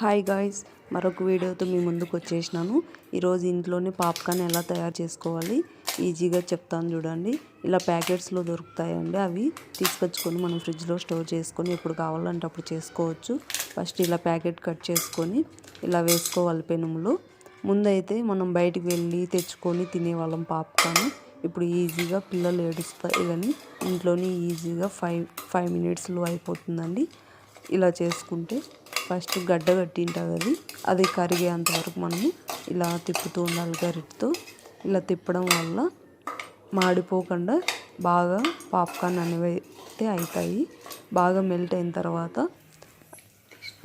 Hi guys మరొక వీడియోతో మీ ముందుకు వచ్చేసినాను. ఈరోజు ఇంట్లోనే పాప్కార్న్ ఎలా తయారు చేసుకోవాలి? ఈజీగా చెప్తాను చూడండి. ఇలా ప్యాకెట్స్లో దొరుకుతాయండి అవి. తీసుకొచ్చుకొని మనం ఫ్రిడ్జ్లో స్టోర్ చేసుకొని ఎప్పుడు కావాలంటే అప్పుడు చేసుకోవచ్చు. ఫస్ట్ ఇలా ప్యాకెట్ కట్ చేసుకొని ఇలా వేసుకోవాలి పెనుములో ముందైతే మనం బయటికి వెళ్ళి తెచ్చుకొని తినేవాళ్ళం పాప్కార్న్. ఇప్పుడు ఈజీగా పిల్లలు ఏడుస్తాయి కానీ ఇంట్లోనే ఈజీగా ఫైవ్ ఫైవ్ మినిట్స్లో అయిపోతుందండి. ఇలా చేసుకుంటే ఫస్ట్ గడ్డ కట్టింటుంది అది. అది కరిగేంత వరకు మనము ఇలా తిప్పుతూ ఉండాలి గరిటితో. ఇలా తిప్పడం వల్ల మాడిపోకుండా బాగా పాప్కార్న్ అనేవి అయితే అవుతాయి బాగా మెల్ట్ అయిన తర్వాత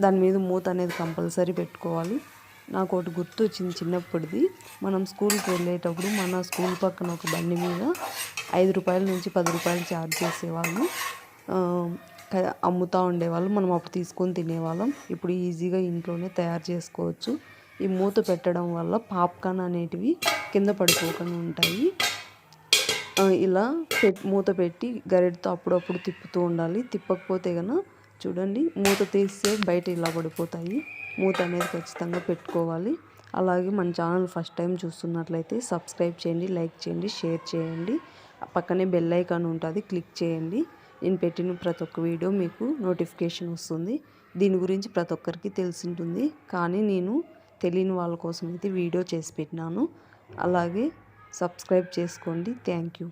దాని మీద మూత అనేది కంపల్సరీ పెట్టుకోవాలి. నాకు ఒకటి గుర్తు వచ్చింది చిన్నప్పటిది. మనం స్కూల్కి వెళ్ళేటప్పుడు మన స్కూల్ పక్కన ఒక బండి మీద ఐదు రూపాయల నుంచి పది రూపాయలు ఛార్జ్ చేసేవాళ్ళు. అమ్ముతూ ఉండేవాళ్ళు. మనం అప్పుడు తీసుకొని తినేవాళ్ళం. ఇప్పుడు ఈజీగా ఇంట్లోనే తయారు చేసుకోవచ్చు. ఈ మూత పెట్టడం వల్ల పాప్కార్న్ అనేటివి కింద పడిపోకుండా ఉంటాయి. ఇలా మూత పెట్టి గరిటతో అప్పుడప్పుడు తిప్పుతూ ఉండాలి. తిప్పకపోతే కనుక చూడండి మూత తీస్తే బయట ఇలా పడిపోతాయి. మూత అనేది ఖచ్చితంగా పెట్టుకోవాలి. అలాగే మన ఛానల్ ఫస్ట్ టైం చూస్తున్నట్లయితే సబ్స్క్రైబ్ చేయండి లైక్ చేయండి షేర్ చేయండి. పక్కనే బెల్ ఐకాన్ ఉంటుంది క్లిక్ చేయండి. నేను పెట్టిన ప్రతి ఒక్క వీడియో మీకు నోటిఫికేషన్ వస్తుంది. దీని గురించి ప్రతి ఒక్కరికి తెలిసి ఉంటుంది కానీ నేను తెలియని వాళ్ళ కోసం అయితే వీడియో చేసి పెట్టినాను. అలాగే సబ్స్క్రైబ్ చేసుకోండి. Thank you.